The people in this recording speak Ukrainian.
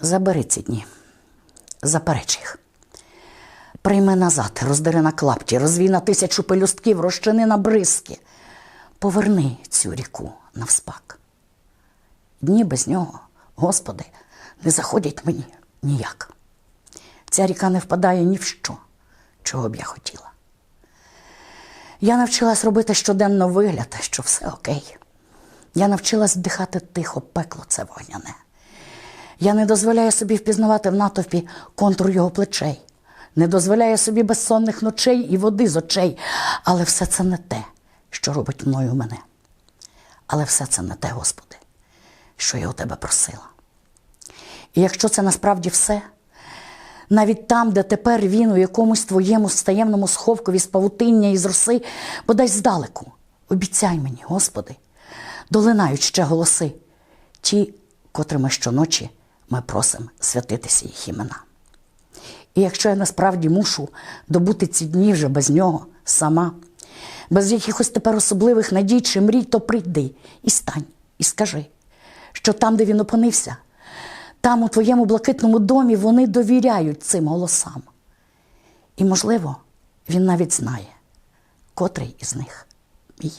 Забери ці дні, запереч їх. Прийми назад, роздери на клапті, розвій на тисячу пелюстків, розчини на бризки. Поверни цю ріку навспак. Дні без нього, Господи, не заходять мені ніяк. Ця ріка не впадає ні в що, чого б я хотіла. Я навчилась робити щоденно вигляд, що все окей. Я навчилась вдихати тихо пекло це вогняне. Я не дозволяю собі впізнавати в натовпі контур його плечей, не дозволяю собі безсонних ночей і води з очей, але все це не те, що робить мною мене. Але все це не те, Господи, що я у тебе просила. І якщо це насправді все, навіть там, де тепер він у якомусь твоєму стаємному сховкові з павутиння і з роси, бодай здалеку, обіцяй мені, Господи, долинають ще голоси, ті, котрими щоночі ми просимо святитися їх імена. І якщо я насправді мушу добути ці дні вже без нього сама, без якихось тепер особливих надій чи мрій, то прийди і стань, і скажи, що там, де він опинився, там, у твоєму блакитному домі, вони довіряють цим голосам. І, можливо, він навіть знає, котрий із них мій.